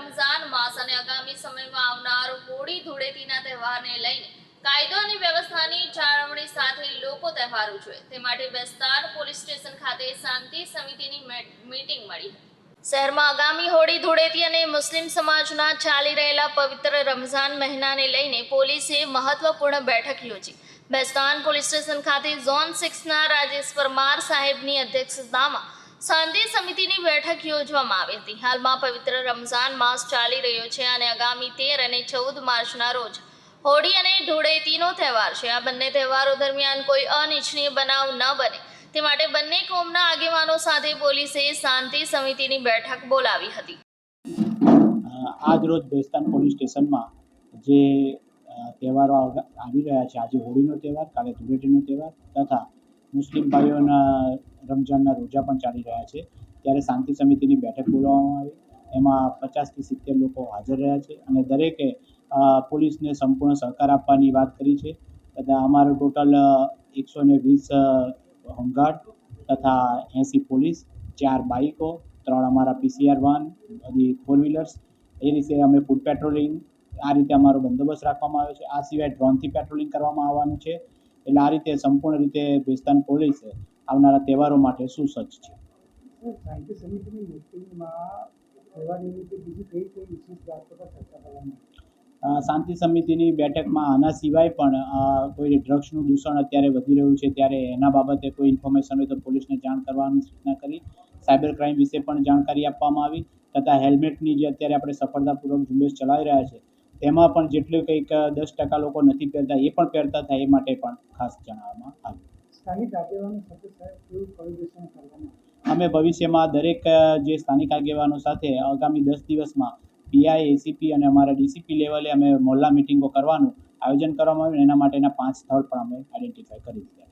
રમઝાન માસ અને આગામી સમયમાં આવનાર હોળી, ધૂળેટીના તહેવારને લઈને કાયદો અને વ્યવસ્થાની જાળવણી સાથે લોકો તહેવાર ઉજવે તે માટે બેસ્તાર પોલીસ સ્ટેશન ખાતે શાંતિ સમિતિની મીટિંગ મળી શહેરમાં આગામી હોળી, ધૂળેટી અને મુસ્લિમ સમાજના ચાલી રહેલા પવિત્ર રમઝાન મહિનાને લઈને પોલીસે મહત્વપૂર્ણ બેઠક યોજી. બેસ્તાન પોલીસ સ્ટેશન ખાતે ઝોન સિક્સના રાજેશ પરમાર સાહેબની અધ્યક્ષતામાં શાંતિ સમિતિની બેઠક યોજવામાં આવી હતી. હાલમાં પવિત્ર રમઝાન માસ ચાલી રહ્યો છે અને આગામી તેર અને ચૌદ માર્ચના રોજ હોળી અને ધૂળેટીનો તહેવાર છે. આ બંને તહેવારો દરમિયાન કોઈ અનિચ્છનીય બનાવ ન બને. તે માટે બંને કોમના આગેવાનો સાથે પોલીસે શાંતિ સમિતિની બેઠક બોલાવી હતી. આજ રોજ બેસ્તાન પોલીસ સ્ટેશનમાં જે તહેવારો આવી રહ્યા છે. આજે હોળીનો તહેવાર, કાલે ધૂળેટીનો તહેવાર તથા મુસ્લિમ ભાઈઓના રમઝાનના રોજા પણ ચાલી રહ્યા છે. ત્યારે શાંતિ સમિતિની બેઠક બોલાવવામાં આવી. એમાં પચાસથી સિત્તેર લોકો હાજર રહ્યા છે અને દરેકે પોલીસને સંપૂર્ણ સહકાર આપવાની વાત કરી છે. તથા અમારો ટોટલ એકસો ને વીસ હોમગાર્ડ તથા એંસી પોલીસ, ચાર બાઇકો ત્રણ અમારા પીસીઆર વાન બધી ફોર વ્હીલર્સ. એ રીતે અમે ફૂડ પેટ્રોલિંગ, આ રીતે અમારો બંદોબસ્ત રાખવામાં આવ્યો છે. આ સિવાય ડ્રોનથી પેટ્રોલિંગ કરવામાં આવવાનું છે. એટલે આ રીતે સંપૂર્ણ રીતે ભેસ્તાન પોલીસ આવનારા તહેવારો માટે છે કરવામાં આવી? અ, શાંતિ સમિતિની બેઠકમાં આના સિવાય પણ કોઈ ડ્રગ્સનું દૂષણ અત્યારે વધી રહ્યું છે ત્યારે એના બાબતે કોઈ ઇન્ફોર્મેશન હોય તો પોલીસને જાણ કરવાની સૂચના કરી સાયબર ક્રાઇમ વિશે પણ જાણકારી આપવામાં આવી તથા હેલ્મેટની જે અત્યારે આપણે સફળતાપૂર્વક ઝુંબેશ ચલાવી રહ્યા છે તેમાં પણ જેટલું કંઈક દસ ટકા લોકો નથી પહેરતા એ પણ પહેરતા થાય એ માટે પણ ખાસ જણાવવામાં આવ્યું અમે ભવિષ્યમાં દરેક જે સ્થાનિક આગેવાનો સાથે આગામી દસ દિવસમાં પીઆઈ, એસીપી અને અમારા ડીસીપી લેવલે અમે મોલ્લા મિટિંગો કરવાનું આયોજન કરવામાં આવ્યું. એના માટેના પાંચ સ્થળ પણ અમે આઈડેન્ટિફાય કરી દીધા